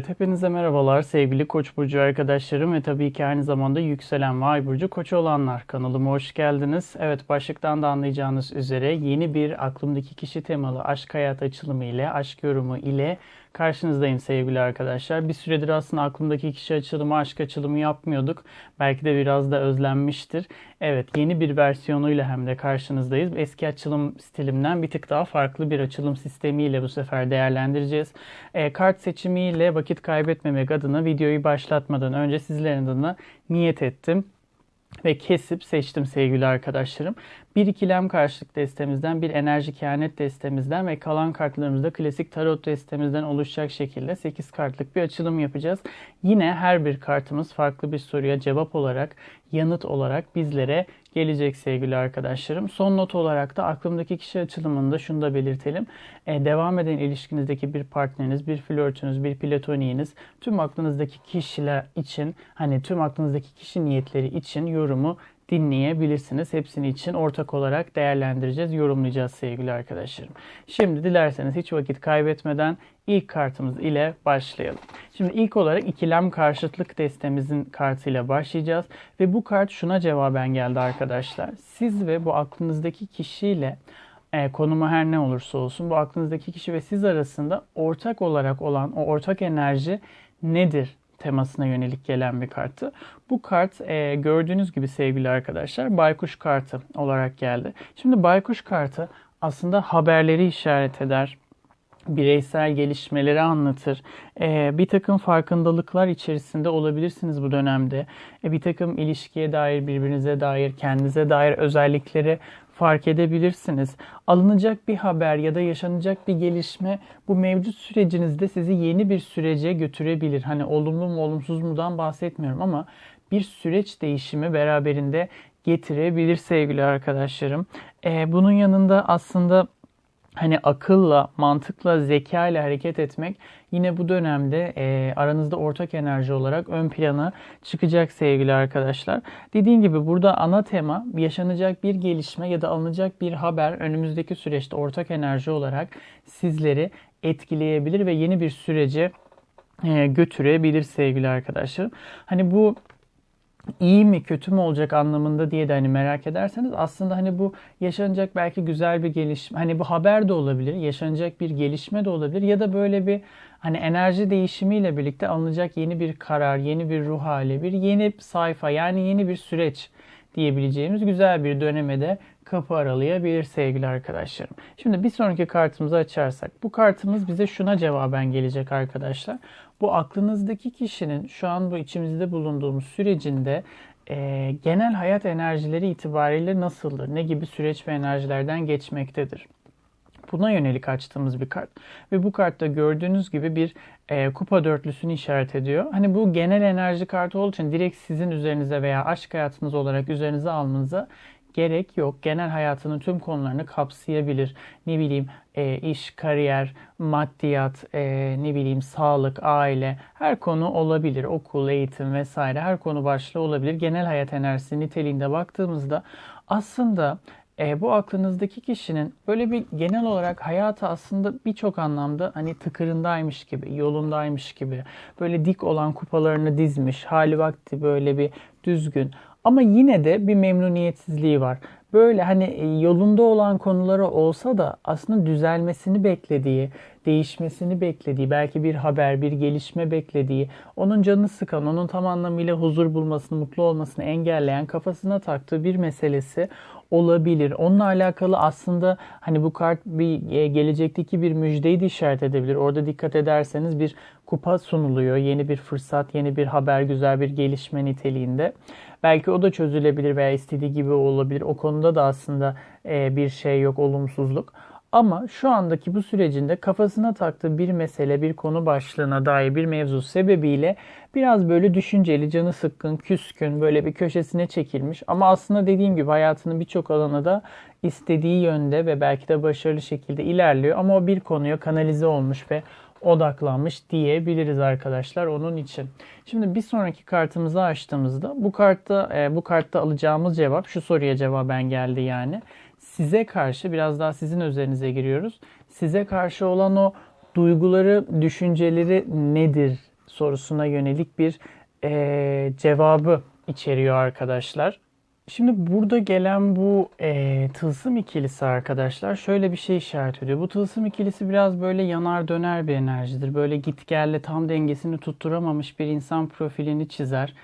Evet, hepinize merhabalar sevgili Koç burcu arkadaşlarım ve tabii ki aynı zamanda yükselen ve ay burcu Koç olanlar. Kanalıma hoş geldiniz. Evet, başlıktan da anlayacağınız üzere yeni bir aklımdaki kişi temalı aşk hayat açılımı ile, aşk yorumu ile karşınızdayım sevgili arkadaşlar. Bir süredir aslında aklımdaki kişi açılımı, aşk açılımı yapmıyorduk. Belki de biraz da özlenmiştir. Evet, yeni bir versiyonuyla hem de karşınızdayız. Eski açılım stilimden bir tık daha farklı bir açılım sistemiyle bu sefer değerlendireceğiz. E, kart seçimiyle vakit kaybetmemek adına videoyu başlatmadan önce sizlerin adına niyet ettim ve kesip seçtim sevgili arkadaşlarım. Bir ikilem karşılık destemizden, bir enerji kehanet destemizden ve kalan kartlarımızda klasik tarot destemizden oluşacak şekilde 8 kartlık bir açılım yapacağız. Yine her bir kartımız farklı bir soruya cevap olarak, yanıt olarak bizlere gelecek sevgili arkadaşlarım. Son not olarak da aklımdaki kişi açılımında şunu da belirtelim. Ee, devam eden ilişkinizdeki bir partneriniz, bir flörtünüz, bir platoniğiniz tüm aklınızdaki kişiler için hani tüm aklınızdaki kişi niyetleri için yorumu dinleyebilirsiniz. Hepsini için ortak olarak değerlendireceğiz, yorumlayacağız sevgili arkadaşlarım. Şimdi dilerseniz hiç vakit kaybetmeden ilk kartımız ile başlayalım. Şimdi ilk olarak ikilem karşıtlık destemizin kartıyla başlayacağız. Ve bu kart şuna cevaben geldi arkadaşlar. Siz ve bu aklınızdaki kişiyle e, konumu her ne olursa olsun bu aklınızdaki kişi ve siz arasında ortak olarak olan o ortak enerji nedir temasına yönelik gelen bir kartı. Bu kart e, gördüğünüz gibi sevgili arkadaşlar baykuş kartı olarak geldi. Şimdi baykuş kartı aslında haberleri işaret eder bireysel gelişmeleri anlatır. Ee, bir takım farkındalıklar içerisinde olabilirsiniz bu dönemde. Ee, bir takım ilişkiye dair, birbirinize dair, kendinize dair özellikleri fark edebilirsiniz. Alınacak bir haber ya da yaşanacak bir gelişme bu mevcut sürecinizde sizi yeni bir sürece götürebilir. Hani olumlu mu olumsuz mudan bahsetmiyorum ama bir süreç değişimi beraberinde getirebilir sevgili arkadaşlarım. Ee, bunun yanında aslında hani akılla, mantıkla, zeka ile hareket etmek yine bu dönemde e, aranızda ortak enerji olarak ön plana çıkacak sevgili arkadaşlar. Dediğim gibi burada ana tema yaşanacak bir gelişme ya da alınacak bir haber önümüzdeki süreçte ortak enerji olarak sizleri etkileyebilir ve yeni bir sürece e, götürebilir sevgili arkadaşlar. Hani bu iyi mi kötü mü olacak anlamında diye de hani merak ederseniz aslında hani bu yaşanacak belki güzel bir gelişme hani bu haber de olabilir yaşanacak bir gelişme de olabilir ya da böyle bir hani enerji değişimiyle birlikte alınacak yeni bir karar yeni bir ruh hali bir yeni sayfa yani yeni bir süreç diyebileceğimiz güzel bir döneme de kapı aralayabilir sevgili arkadaşlarım. Şimdi bir sonraki kartımızı açarsak bu kartımız bize şuna cevaben gelecek arkadaşlar. Bu aklınızdaki kişinin şu an bu içimizde bulunduğumuz sürecinde e, genel hayat enerjileri itibariyle nasıldır? Ne gibi süreç ve enerjilerden geçmektedir? Buna yönelik açtığımız bir kart. Ve bu kartta gördüğünüz gibi bir e, kupa dörtlüsünü işaret ediyor. Hani bu genel enerji kartı olduğu için direkt sizin üzerinize veya aşk hayatınız olarak üzerinize almanıza gerek yok. Genel hayatının tüm konularını kapsayabilir. Ne bileyim e, iş, kariyer, maddiyat, e, ne bileyim sağlık, aile her konu olabilir. Okul, eğitim vesaire her konu başlığı olabilir. Genel hayat enerjisi niteliğinde baktığımızda aslında e, bu aklınızdaki kişinin böyle bir genel olarak hayatı aslında birçok anlamda hani tıkırındaymış gibi, yolundaymış gibi, böyle dik olan kupalarını dizmiş, hali vakti böyle bir düzgün. Ama yine de bir memnuniyetsizliği var. Böyle hani e, yolunda olan konuları olsa da aslında düzelmesini beklediği, değişmesini beklediği, belki bir haber, bir gelişme beklediği, onun canını sıkan, onun tam anlamıyla huzur bulmasını, mutlu olmasını engelleyen, kafasına taktığı bir meselesi olabilir. Onunla alakalı aslında hani bu kart bir e, gelecekteki bir müjdeyi de işaret edebilir. Orada dikkat ederseniz bir kupa sunuluyor. Yeni bir fırsat, yeni bir haber, güzel bir gelişme niteliğinde. Belki o da çözülebilir veya istediği gibi olabilir. O konuda da aslında e, bir şey yok, olumsuzluk. Ama şu andaki bu sürecinde kafasına taktığı bir mesele, bir konu başlığına dair bir mevzu sebebiyle biraz böyle düşünceli, canı sıkkın, küskün, böyle bir köşesine çekilmiş. Ama aslında dediğim gibi hayatının birçok alanı da istediği yönde ve belki de başarılı şekilde ilerliyor. Ama o bir konuya kanalize olmuş ve odaklanmış diyebiliriz arkadaşlar onun için. Şimdi bir sonraki kartımızı açtığımızda bu kartta e, bu kartta alacağımız cevap şu soruya cevaben geldi yani. Size karşı biraz daha sizin üzerinize giriyoruz. Size karşı olan o duyguları, düşünceleri nedir sorusuna yönelik bir e, cevabı içeriyor arkadaşlar. Şimdi burada gelen bu e, tılsım ikilisi arkadaşlar şöyle bir şey işaret ediyor. Bu tılsım ikilisi biraz böyle yanar döner bir enerjidir. Böyle git gelle tam dengesini tutturamamış bir insan profilini çizer.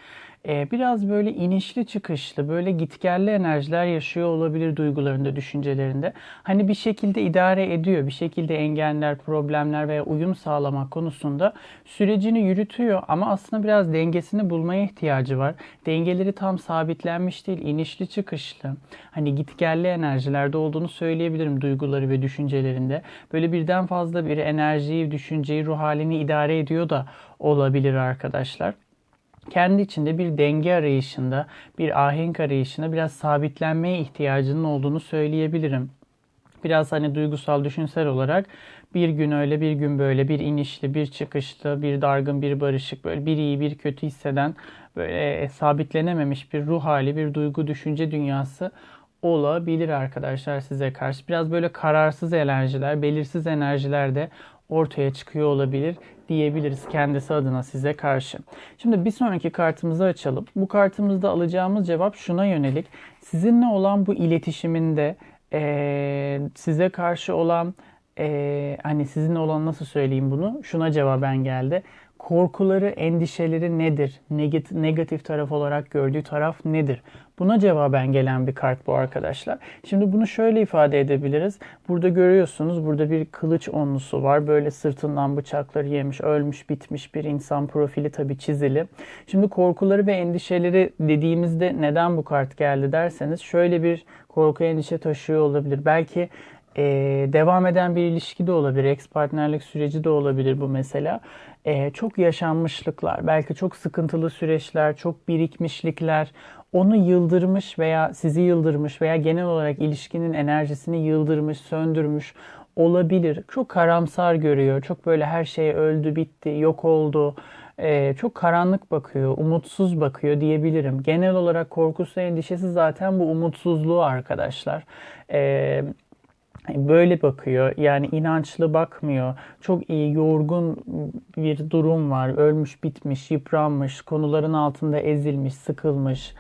Ee, biraz böyle inişli çıkışlı, böyle gitgelli enerjiler yaşıyor olabilir duygularında, düşüncelerinde. Hani bir şekilde idare ediyor, bir şekilde engeller, problemler veya uyum sağlamak konusunda sürecini yürütüyor ama aslında biraz dengesini bulmaya ihtiyacı var. Dengeleri tam sabitlenmiş değil, inişli çıkışlı. Hani gitgelli enerjilerde olduğunu söyleyebilirim duyguları ve düşüncelerinde. Böyle birden fazla bir enerjiyi, düşünceyi, ruh halini idare ediyor da olabilir arkadaşlar kendi içinde bir denge arayışında, bir ahenk arayışında biraz sabitlenmeye ihtiyacının olduğunu söyleyebilirim. Biraz hani duygusal, düşünsel olarak bir gün öyle, bir gün böyle, bir inişli, bir çıkışlı, bir dargın, bir barışık, böyle bir iyi, bir kötü hisseden, böyle e, sabitlenememiş bir ruh hali, bir duygu, düşünce dünyası olabilir arkadaşlar size karşı. Biraz böyle kararsız enerjiler, belirsiz enerjiler de ortaya çıkıyor olabilir diyebiliriz kendisi adına size karşı. Şimdi bir sonraki kartımızı açalım. Bu kartımızda alacağımız cevap şuna yönelik. Sizinle olan bu iletişiminde e, size karşı olan e, hani sizinle olan nasıl söyleyeyim bunu? Şuna cevaben geldi korkuları, endişeleri nedir? Negatif, negatif taraf olarak gördüğü taraf nedir? Buna cevaben gelen bir kart bu arkadaşlar. Şimdi bunu şöyle ifade edebiliriz. Burada görüyorsunuz burada bir kılıç onlusu var. Böyle sırtından bıçakları yemiş, ölmüş, bitmiş bir insan profili tabi çizili. Şimdi korkuları ve endişeleri dediğimizde neden bu kart geldi derseniz şöyle bir korku endişe taşıyor olabilir. Belki ee, devam eden bir ilişki de olabilir, ex partnerlik süreci de olabilir bu mesela e, çok yaşanmışlıklar, belki çok sıkıntılı süreçler, çok birikmişlikler onu yıldırmış veya sizi yıldırmış veya genel olarak ilişkinin enerjisini yıldırmış, söndürmüş olabilir. Çok karamsar görüyor, çok böyle her şey öldü, bitti, yok oldu. Ee, çok karanlık bakıyor, umutsuz bakıyor diyebilirim. Genel olarak korkusu, endişesi zaten bu umutsuzluğu arkadaşlar. Ee, böyle bakıyor. Yani inançlı bakmıyor. Çok iyi yorgun bir durum var. Ölmüş, bitmiş, yıpranmış, konuların altında ezilmiş, sıkılmış.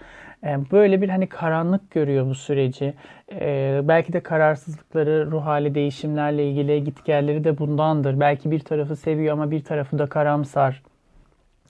Ee, böyle bir hani karanlık görüyor bu süreci. Ee, belki de kararsızlıkları, ruh hali değişimlerle ilgili gitgelleri de bundandır. Belki bir tarafı seviyor ama bir tarafı da karamsar.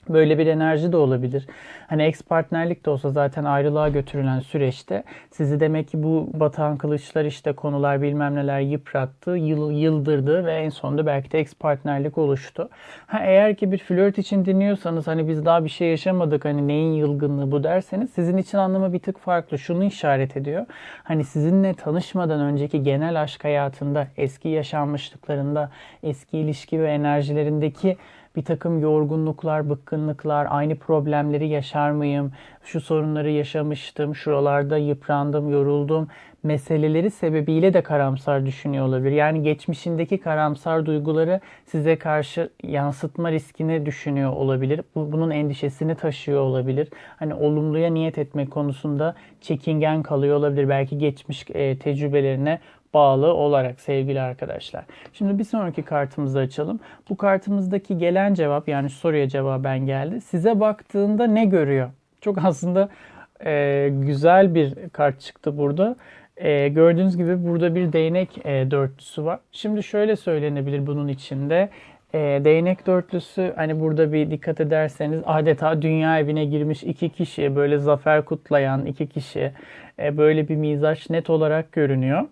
Böyle bir enerji de olabilir. Hani ex partnerlik de olsa zaten ayrılığa götürülen süreçte sizi demek ki bu batan kılıçlar işte konular bilmem neler yıprattı, yıl, yıldırdı ve en sonunda belki de ex partnerlik oluştu. Ha, eğer ki bir flört için dinliyorsanız hani biz daha bir şey yaşamadık hani neyin yılgınlığı bu derseniz sizin için anlamı bir tık farklı. Şunu işaret ediyor. Hani sizinle tanışmadan önceki genel aşk hayatında, eski yaşanmışlıklarında, eski ilişki ve enerjilerindeki bir takım yorgunluklar, bıkkınlıklar, aynı problemleri yaşar mıyım? Şu sorunları yaşamıştım, şuralarda yıprandım, yoruldum. Meseleleri sebebiyle de karamsar düşünüyor olabilir. Yani geçmişindeki karamsar duyguları size karşı yansıtma riskini düşünüyor olabilir. Bunun endişesini taşıyor olabilir. Hani olumluya niyet etmek konusunda çekingen kalıyor olabilir. Belki geçmiş e, tecrübelerine bağlı olarak sevgili arkadaşlar. Şimdi bir sonraki kartımızı açalım. Bu kartımızdaki gelen cevap yani soruya cevaben geldi. Size baktığında ne görüyor? Çok aslında e, güzel bir kart çıktı burada. E, gördüğünüz gibi burada bir değnek e, dörtlüsü var. Şimdi şöyle söylenebilir bunun içinde. E, değnek dörtlüsü hani burada bir dikkat ederseniz adeta dünya evine girmiş iki kişi böyle zafer kutlayan iki kişi e, böyle bir mizaç net olarak görünüyor.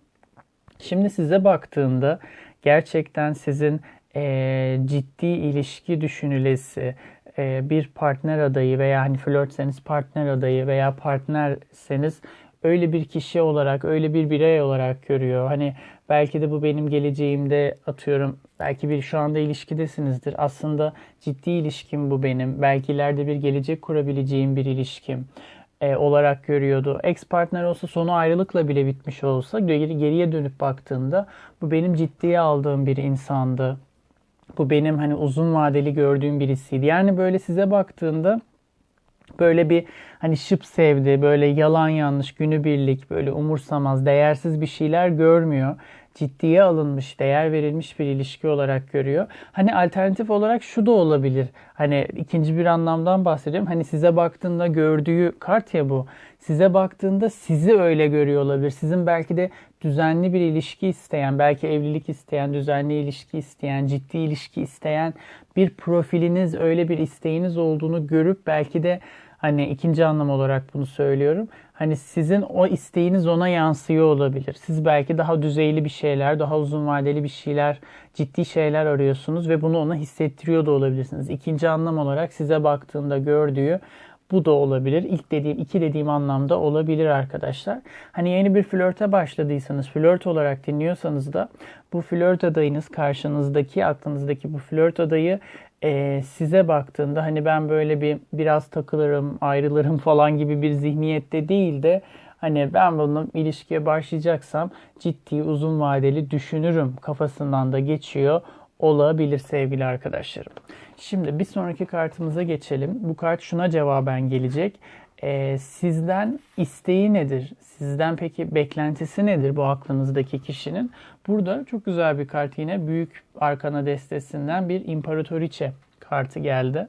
Şimdi size baktığında gerçekten sizin e, ciddi ilişki düşünülesi, e, bir partner adayı veya hani flörtseniz partner adayı veya partnerseniz öyle bir kişi olarak, öyle bir birey olarak görüyor. Hani belki de bu benim geleceğimde atıyorum belki bir şu anda ilişkidesinizdir. Aslında ciddi ilişkim bu benim. Belki ileride bir gelecek kurabileceğim bir ilişkim e, olarak görüyordu. Ex partner olsa sonu ayrılıkla bile bitmiş olsa geri, geriye dönüp baktığında bu benim ciddiye aldığım bir insandı. Bu benim hani uzun vadeli gördüğüm birisiydi. Yani böyle size baktığında böyle bir hani şıp sevdi, böyle yalan yanlış, günübirlik, böyle umursamaz, değersiz bir şeyler görmüyor. Ciddiye alınmış, değer verilmiş bir ilişki olarak görüyor. Hani alternatif olarak şu da olabilir. Hani ikinci bir anlamdan bahsediyorum. Hani size baktığında gördüğü kart ya bu. Size baktığında sizi öyle görüyor olabilir. Sizin belki de düzenli bir ilişki isteyen, belki evlilik isteyen, düzenli ilişki isteyen, ciddi ilişki isteyen bir profiliniz, öyle bir isteğiniz olduğunu görüp belki de hani ikinci anlam olarak bunu söylüyorum. Hani sizin o isteğiniz ona yansıyor olabilir. Siz belki daha düzeyli bir şeyler, daha uzun vadeli bir şeyler, ciddi şeyler arıyorsunuz ve bunu ona hissettiriyor da olabilirsiniz. İkinci anlam olarak size baktığında gördüğü bu da olabilir. İlk dediğim, iki dediğim anlamda olabilir arkadaşlar. Hani yeni bir flörte başladıysanız, flört olarak dinliyorsanız da bu flört adayınız karşınızdaki, aklınızdaki bu flört adayı e, size baktığında hani ben böyle bir biraz takılırım, ayrılırım falan gibi bir zihniyette değil de hani ben bununla ilişkiye başlayacaksam ciddi, uzun vadeli düşünürüm kafasından da geçiyor olabilir sevgili arkadaşlarım. Şimdi bir sonraki kartımıza geçelim. Bu kart şuna cevaben gelecek. Ee, sizden isteği nedir? Sizden peki beklentisi nedir bu aklınızdaki kişinin? Burada çok güzel bir kart yine büyük arkana destesinden bir imparatoriçe kartı geldi.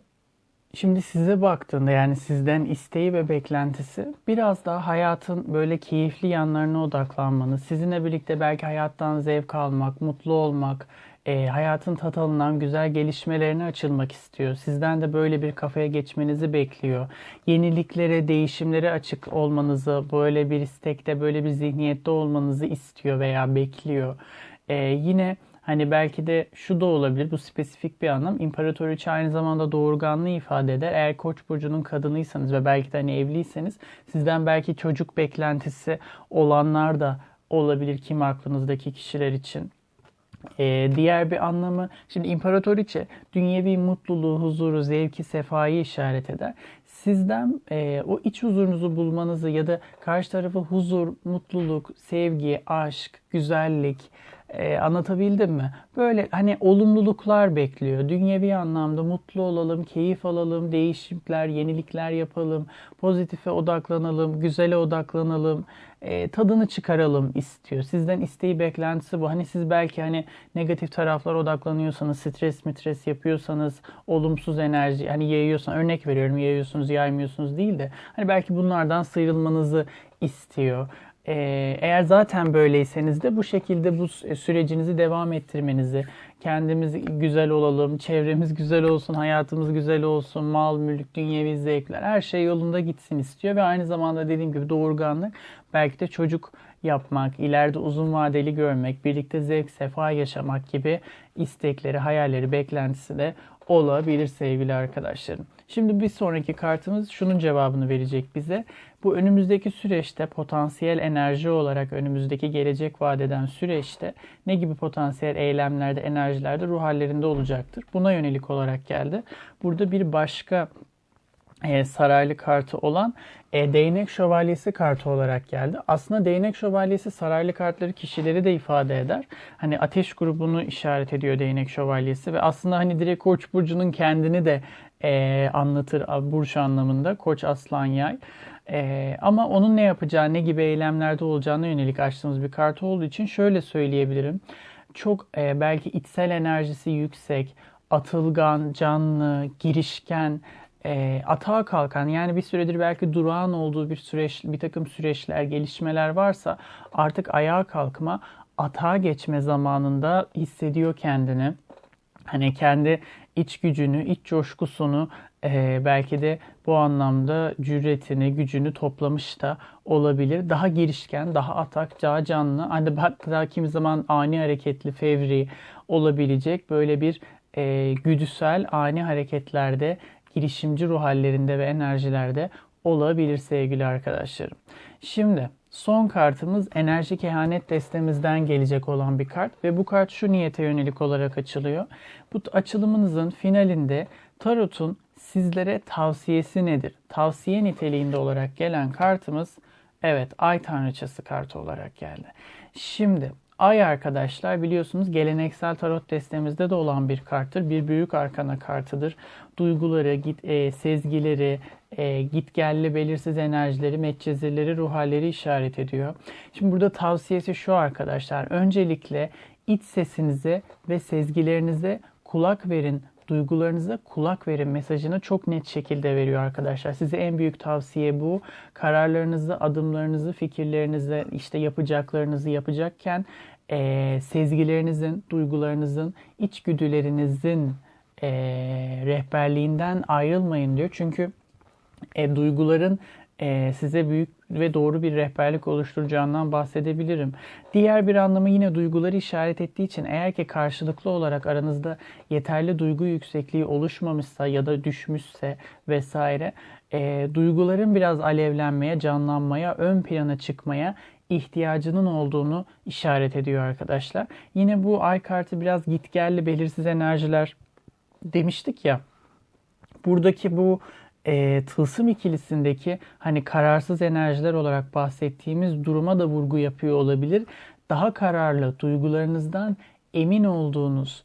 Şimdi size baktığında yani sizden isteği ve beklentisi biraz daha hayatın böyle keyifli yanlarına odaklanmanız, sizinle birlikte belki hayattan zevk almak, mutlu olmak, e, hayatın tat alınan güzel gelişmelerine açılmak istiyor. Sizden de böyle bir kafaya geçmenizi bekliyor. Yeniliklere, değişimlere açık olmanızı, böyle bir istekte, böyle bir zihniyette olmanızı istiyor veya bekliyor. E, yine Hani belki de şu da olabilir. Bu spesifik bir anlam. İmparatoriçe aynı zamanda doğurganlığı ifade eder. Eğer Koç burcunun kadınıysanız ve belki de hani evliyseniz sizden belki çocuk beklentisi olanlar da olabilir kim aklınızdaki kişiler için. Ee, diğer bir anlamı, şimdi imparatoriçe dünyevi mutluluğu, huzuru, zevki, sefayı işaret eder. Sizden e, o iç huzurunuzu bulmanızı ya da karşı tarafı huzur, mutluluk, sevgi, aşk, güzellik, ee, anlatabildim mi? Böyle hani olumluluklar bekliyor. Dünyevi anlamda mutlu olalım, keyif alalım, değişiklikler, yenilikler yapalım, pozitife odaklanalım, güzele odaklanalım, e, tadını çıkaralım istiyor. Sizden isteği beklentisi bu. Hani siz belki hani negatif taraflara odaklanıyorsanız, stres mitres yapıyorsanız, olumsuz enerji hani yayıyorsan örnek veriyorum yayıyorsunuz, yaymıyorsunuz değil de hani belki bunlardan sıyrılmanızı istiyor. Ee, eğer zaten böyleyseniz de bu şekilde bu sürecinizi devam ettirmenizi, kendimiz güzel olalım, çevremiz güzel olsun, hayatımız güzel olsun, mal, mülk, dünyevi zevkler her şey yolunda gitsin istiyor ve aynı zamanda dediğim gibi doğurganlık belki de çocuk yapmak, ileride uzun vadeli görmek, birlikte zevk, sefa yaşamak gibi istekleri, hayalleri, beklentisi de olabilir sevgili arkadaşlarım. Şimdi bir sonraki kartımız şunun cevabını verecek bize. Bu önümüzdeki süreçte potansiyel enerji olarak önümüzdeki gelecek vadeden süreçte ne gibi potansiyel eylemlerde, enerjilerde ruh hallerinde olacaktır. Buna yönelik olarak geldi. Burada bir başka e, saraylı kartı olan e, değnek şövalyesi kartı olarak geldi. Aslında değnek şövalyesi saraylı kartları kişileri de ifade eder. Hani ateş grubunu işaret ediyor değnek şövalyesi ve aslında hani direkt Koç burcunun kendini de e, anlatır burç anlamında. Koç aslan yay. E, ama onun ne yapacağı, ne gibi eylemlerde olacağına yönelik açtığımız bir kart olduğu için şöyle söyleyebilirim. Çok e, belki içsel enerjisi yüksek, atılgan, canlı, girişken, e, atağa kalkan yani bir süredir belki durağan olduğu bir süreç, bir takım süreçler, gelişmeler varsa artık ayağa kalkma, atağa geçme zamanında hissediyor kendini. Hani kendi iç gücünü, iç coşkusunu e, belki de bu anlamda cüretini, gücünü toplamış da olabilir. Daha girişken, daha atak, daha canlı, hani hatta kimi zaman ani hareketli, fevri olabilecek böyle bir e, güdüsel ani hareketlerde girişimci ruh hallerinde ve enerjilerde olabilir sevgili arkadaşlarım. Şimdi son kartımız enerji kehanet destemizden gelecek olan bir kart ve bu kart şu niyete yönelik olarak açılıyor. Bu açılımınızın finalinde tarotun sizlere tavsiyesi nedir? Tavsiye niteliğinde olarak gelen kartımız evet ay tanrıçası kartı olarak geldi. Şimdi Ay arkadaşlar biliyorsunuz geleneksel tarot destemizde de olan bir karttır. Bir büyük arkana kartıdır. Duyguları, git, e, sezgileri, e, gitgelli belirsiz enerjileri, metcezirleri, ruh halleri işaret ediyor. Şimdi burada tavsiyesi şu arkadaşlar. Öncelikle iç sesinize ve sezgilerinize kulak verin duygularınıza kulak verin mesajını çok net şekilde veriyor arkadaşlar. Size en büyük tavsiye bu. Kararlarınızı, adımlarınızı, fikirlerinizi, işte yapacaklarınızı yapacakken e, sezgilerinizin, duygularınızın, içgüdülerinizin e, rehberliğinden ayrılmayın diyor. Çünkü e, duyguların e, size büyük ve doğru bir rehberlik oluşturacağından bahsedebilirim. Diğer bir anlamı yine duyguları işaret ettiği için eğer ki karşılıklı olarak aranızda yeterli duygu yüksekliği oluşmamışsa ya da düşmüşse vesaire e, duyguların biraz alevlenmeye, canlanmaya, ön plana çıkmaya ihtiyacının olduğunu işaret ediyor arkadaşlar. Yine bu ay kartı biraz gitgelli belirsiz enerjiler demiştik ya. Buradaki bu e, tılsım ikilisindeki hani kararsız enerjiler olarak bahsettiğimiz duruma da vurgu yapıyor olabilir. Daha kararlı, duygularınızdan emin olduğunuz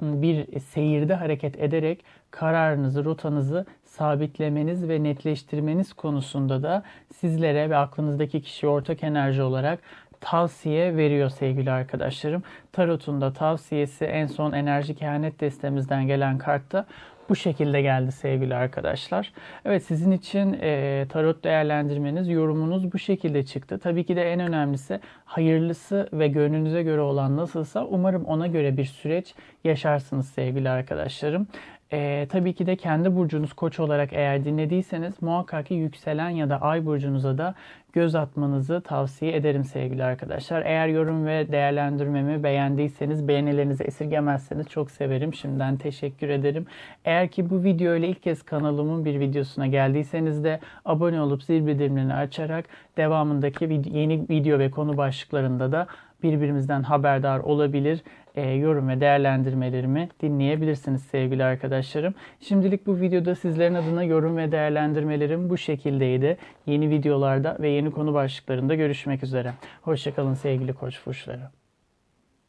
bir seyirde hareket ederek kararınızı, rotanızı sabitlemeniz ve netleştirmeniz konusunda da sizlere ve aklınızdaki kişiye ortak enerji olarak tavsiye veriyor sevgili arkadaşlarım. Tarot'un da tavsiyesi en son enerji kehanet destemizden gelen kartta bu şekilde geldi sevgili arkadaşlar. Evet sizin için e, tarot değerlendirmeniz, yorumunuz bu şekilde çıktı. Tabii ki de en önemlisi hayırlısı ve gönlünüze göre olan nasılsa umarım ona göre bir süreç yaşarsınız sevgili arkadaşlarım. E, tabii ki de kendi burcunuz koç olarak eğer dinlediyseniz muhakkak ki yükselen ya da ay burcunuza da göz atmanızı tavsiye ederim sevgili arkadaşlar. Eğer yorum ve değerlendirmemi beğendiyseniz beğenilerinizi esirgemezseniz çok severim. Şimdiden teşekkür ederim. Eğer ki bu video ile ilk kez kanalımın bir videosuna geldiyseniz de abone olup zil bildirimlerini açarak devamındaki yeni video ve konu başlıklarında da birbirimizden haberdar olabilir, e, yorum ve değerlendirmelerimi dinleyebilirsiniz sevgili arkadaşlarım. Şimdilik bu videoda sizlerin adına yorum ve değerlendirmelerim bu şekildeydi. Yeni videolarda ve yeni konu başlıklarında görüşmek üzere. Hoşçakalın sevgili koç burçları.